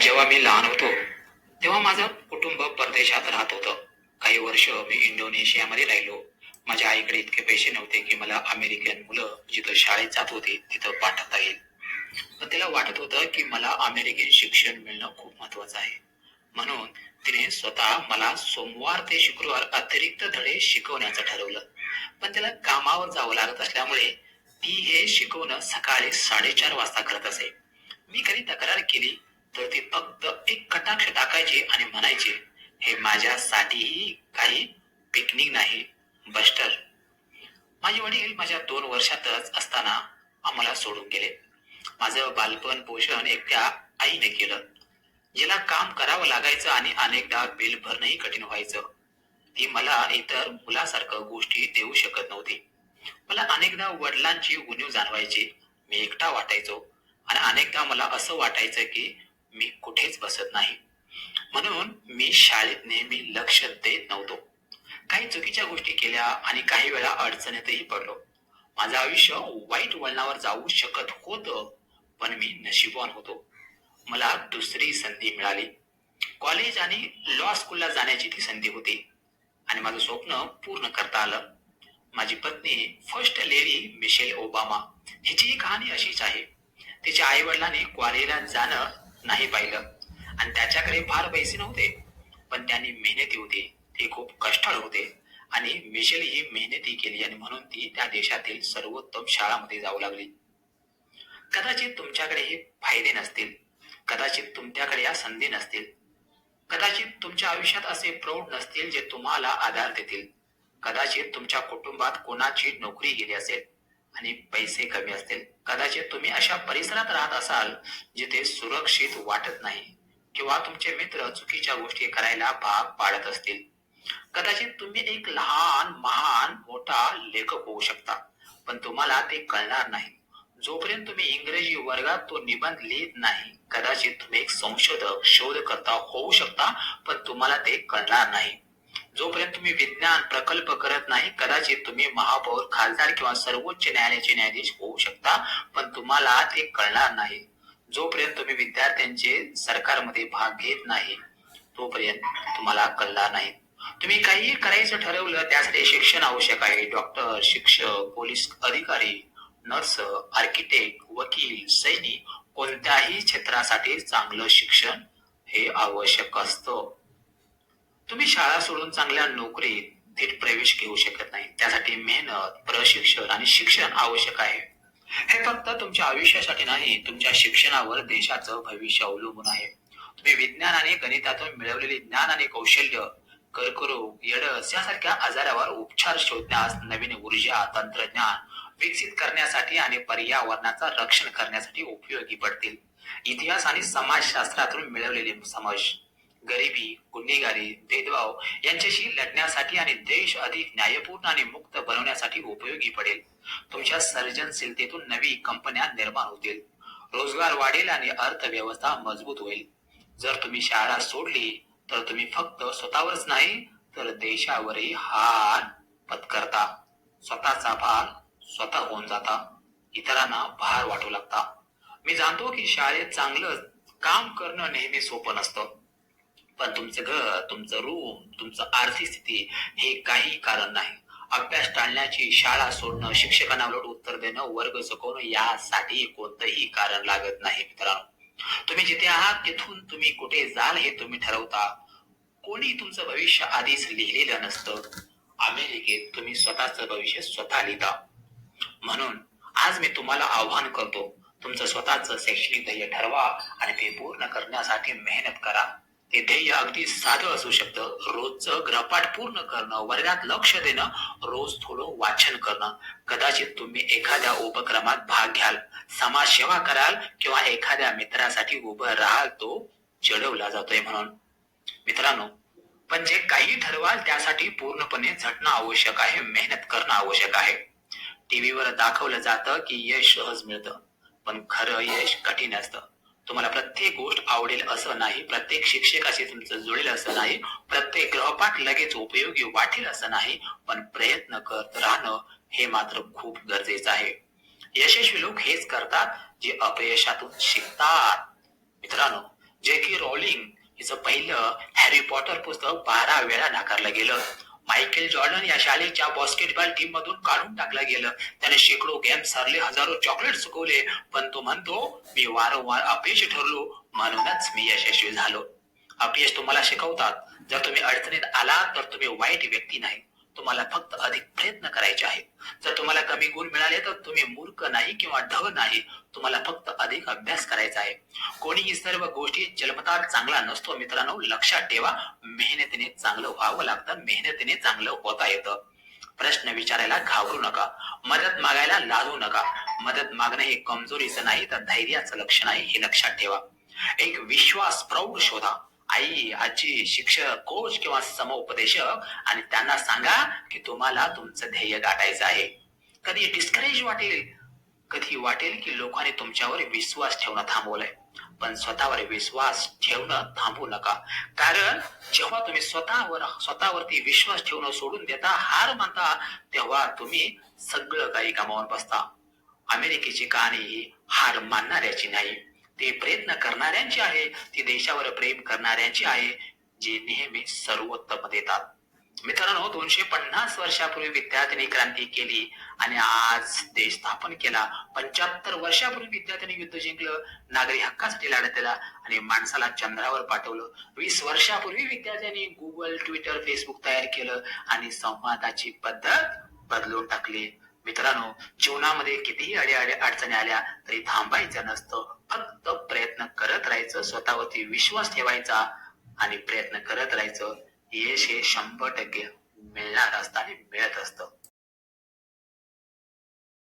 जेव्हा मी लहान होतो तेव्हा माझं कुटुंब परदेशात राहत होतं. काही वर्ष मी इंडोनेशियामध्ये राहिलो. माझ्या आईकडे इतके पैसे नव्हते की मला अमेरिकन मुलं जिथं शाळेत जात होती तिथं पाठवता येईल. पण तिला वाटत होतं की मला अमेरिकन शिक्षण मिळणं खूप महत्वाचं आहे. म्हणून तिने स्वतः मला सोमवार ते शुक्रवार अतिरिक्त धडे शिकवण्याचं ठरवलं. पण तिला कामावर जावं लागत असल्यामुळे ती हे शिकवणं सकाळी साडेचार वाजता करत असे. मी कधी तक्रार केली तर ते फक्त एक कटाक्ष टाकायची आणि म्हणायचे हे माझ्यासाठीही काही पिकनिक नाही बस्टर. माझे वडील माझ्या दोन वर्षातच असताना आम्हाला सोडून गेले. माझं बालपण पोषण एकट्या आईने केलं. जिला काम करावं लागायचं आणि अनेकदा बिल भरणंही कठीण व्हायचं. ती मला इतर मुलासारखं गोष्टी देऊ शकत नव्हती. मला अनेकदा वडिलांची उणीव जाणवायची. मी एकटा वाटायचो. आणि अनेकदा मला असं वाटायचं की मी कुठेच बसत नाही. म्हणून मी शाळेत नेहमी लक्ष देत नव्हतो. काही चुकीच्या गोष्टी केल्या आणि काही वेळा अडचणीतही पडलो. माझं आयुष्य वाईट वळणावर जाऊ शकत होतं पण मी नशिबवान होतो. मला दुसरी संधी मिळाली. कॉलेज आणि लॉ स्कूलला जाण्याची ती संधी होती. आणि माझं स्वप्न पूर्ण करता आलं. माझी पत्नी फर्स्ट लेडी मिशेल ओबामा हिची कहाणी अशीच आहे. तिच्या आई वडिलांनी क्वारीला जाणं नाही पाहिलं. आणि त्याच्याकडे फार पैसे नव्हते. पण त्यांनी मेहनती होती. ते खूप कष्टाळ होते. आणि मिशेल ही मेहनती केली आणि म्हणून ती त्या देशातील सर्वोत्तम शाळामध्ये जाऊ लागली. कदाचित तुमच्याकडे हे फायदे नसतील. कदाचित तुमच्याकडे या संधी नसतील. कदाचित तुमच्या आयुष्यात असे प्रौढ नसतील जे तुम्हाला आधार देतील. कदाचित तुमच्या कुटुंबात कोणाची नोकरी गेली असेल. आणि पैसे कमी असतील. कदाचित तुम्ही अशा परिसरात राहत असाल जिथे सुरक्षित वाटत नाही किंवा तुमचे मित्र चुकीच्या गोष्टी करायला भाग पाडत असतील. कदाचित तुम्ही एक लहान महान मोठा लेखक होऊ शकता पण तुम्हाला ते कळणार नाही. जोपर्यंत तुम्ही इंग्रजी वर्गात तो निबंध लिहित नाही कदाचित तुम्ही एक संशोधक शोधकर्ता होऊ शकता पण तुम्हाला ते कळणार नाही. जोपर्यंत तुम्ही विज्ञान प्रकल्प करत नाही कदाचित तुम्ही महापौर खासदार किंवा सर्वोच्च न्यायालयाचे न्यायाधीश होऊ शकता पण तुम्हाला ते कळणार नाही. जोपर्यंत तुम्ही विद्यार्थ्यांचे सरकारमध्ये भाग घेत नाही तोपर्यंत तुम्हाला कळणार नाही. तुम्ही काहीही करायचं ठरवलं त्यासाठी शिक्षण आवश्यक आहे. डॉक्टर शिक्षक पोलीस अधिकारी नर्स आर्किटेक्ट वकील सैनिक कोणत्याही क्षेत्रासाठी चांगलं शिक्षण हे आवश्यक असतं. तुम्ही शाळा सोडून चांगल्या नोकरीत थेट प्रवेश घेऊ शकत नाही. त्यासाठी मेहनत प्रशिक्षण आणि शिक्षण आवश्यक आहे. हे फक्त तुमच्या आयुष्यासाठी नाही तुमच्या शिक्षणावर देशाचं भविष्य अवलंबून आहे. तुम्ही विज्ञान आणि गणितातून मिळवलेले ज्ञान आणि कौशल्य कर्करोग येडस यासारख्या आजारावर उपचार शोधण्यास नवीन ऊर्जा तंत्रज्ञान विकसित करण्यासाठी आणि पर्यावरणाचं रक्षण करण्यासाठी उपयोगी पडतील. इतिहास आणि समाजशास्त्रातून मिळवलेले समज. गरिबी गुन्हेगारी भेदभाव यांच्याशी लढण्यासाठी आणि देश अधिक न्यायपूर्ण आणि मुक्त बनवण्यासाठी उपयोगी पडेल. तुमच्या सर्जनशीलतेतून नवी कंपन्या निर्माण होतील. रोजगार वाढेल आणि अर्थव्यवस्था मजबूत होईल. जर तुम्ही शाळा सोडली तर तुम्ही फक्त स्वतःवरच नाही तर देशावरही हार पत्करता. स्वतःचा भार स्वतः होऊन जाता. इतरांना भार वाटू लागता. मी जाणतो की शाळेत चांगलं काम करणं नेहमी सोपं नसतं. पण तुमचं घर तुमचं रूम तुमचं आर्थिक स्थिती हे काही कारण नाही. अभ्यास टाळण्याची शाळा सोडणं शिक्षकांना उलट उत्तर देणं वर्ग चुकवणं यासाठी कोणतंही कारण लागत नाही मित्रांनो. तुम्ही जिथे आहात तिथून तुम्ही कुठे जाल हे तुम्ही ठरवता. कोणी तुमचं भविष्य आधीच लिहिलेलं नसतं. अमेरिकेत तुम्ही स्वतःचं भविष्य स्वतः लिहिता. म्हणून आज मी तुम्हाला आव्हान करतो तुमचं स्वतःचं शैक्षणिक ध्येय ठरवा आणि ते पूर्ण करण्यासाठी मेहनत करा. ते ध्येय अगदी साधं असू शकतं. रोजचं ग्रहपाठ पूर्ण करणं वर्गात लक्ष देणं रोज थोडं वाचन करणं. कदाचित तुम्ही एखाद्या उपक्रमात भाग घ्याल समाजसेवा कराल किंवा एखाद्या मित्रासाठी उभं राहाल तो चढवला जातोय म्हणून. मित्रांनो पण जे काही ठरवाल त्यासाठी पूर्णपणे झटणं आवश्यक आहे मेहनत करणं आवश्यक आहे. टीव्हीवर दाखवलं जातं की यश सहज मिळतं पण खरं यश कठीण असतं. तुम्हाला प्रत्येक गोष्ट आवडेल असं नाही प्रत्येक शिक्षकाशी तुमचं जुळेल असं नाही प्रत्येक गृहपाठ लगेच उपयोगी वाटेल असं नाही पण प्रयत्न करत राहणं हे मात्र खूप गरजेचं आहे. यशस्वी लोक हेच करतात जे अपयशातून शिकतात. मित्रांनो जे की रॉलिंग हिचं पहिलं हॅरी पॉटर पुस्तक बारा वेळा नाकारलं गेलं. मायकेल जॉर्डन या शाळेच्या बास्केटबॉल टीम मधून काढून टाकलं गेलं. त्याने शेकडो गेम सरले हजारो चॉकलेट चुकवले. पण तो म्हणतो मी वारंवार अपयशी ठरलो म्हणूनच मी यशस्वी झालो. अपयश तुम्हाला शिकवतात. जर तुम्ही अडचणीत आलात तर तुम्ही वाईट व्यक्ती नाही. तुम्हाला फक्त अधिक प्रयत्न करायचे आहेत. जर तुम्हाला कमी गुण मिळाले तर तुम्ही मूर्ख नाही किंवा ढग नाही. तुम्हाला फक्त अधिक अभ्यास करायचा आहे. कोणीही सर्व गोष्टी जन्मतात चांगला नसतो मित्रांनो. लक्षात ठेवा. मेहनतीने चांगलं व्हावं लागतं. मेहनतीने चांगलं होता येतं. प्रश्न विचारायला घाबरू नका. मदत मागायला लाजू नका. मदत मागणं हे कमजोरीचं नाही तर धैर्याचं लक्षण आहे हे लक्षात ठेवा. एक विश्वास प्रौढ शोधा. आई आजी शिक्षक कोच किंवा समोपदेशक आणि त्यांना सांगा की तुम्हाला तुमचं ध्येय गाठायचं आहे. कधी डिस्करेज वाटेल? कधी वाटेल की लोकांनी तुमच्यावर विश्वास ठेवणं थांबवलंय. पण स्वतःवर विश्वास ठेवणं थांबू नका. कारण जेव्हा तुम्ही स्वतःवर स्वतःवरती विश्वास ठेवणं सोडून देता हार मानता तेव्हा तुम्ही सगळं काही गमावून बसता. अमेरिकेची कहाणी ही हार मानणाऱ्याची नाही. ते प्रयत्न करणाऱ्यांची आहे ती देशावर प्रेम करणाऱ्यांची आहे जे नेहमी सर्वोत्तम देतात. मित्रांनो दोनशे पन्नास वर्षापूर्वी विद्यार्थ्यांनी क्रांती केली आणि आज देश स्थापन केला. पंच्याहत्तर वर्षापूर्वी विद्यार्थ्यांनी युद्ध जिंकलं नागरी हक्कासाठी लढा दिला आणि माणसाला चंद्रावर पाठवलं. वीस वर्षापूर्वी विद्यार्थ्यांनी गुगल ट्विटर फेसबुक तयार केलं आणि संवादाची पद्धत बदलून टाकली. मित्रांनो जीवनामध्ये कितीही अडे अडचणी आल्या तरी थांबायचं नसतं. फक्त प्रयत्न करत राहायचं स्वतःवरती विश्वास ठेवायचा आणि प्रयत्न करत राहायचं. यश हे शंभर टक्के मिळणार असतं आणि मिळत असतं.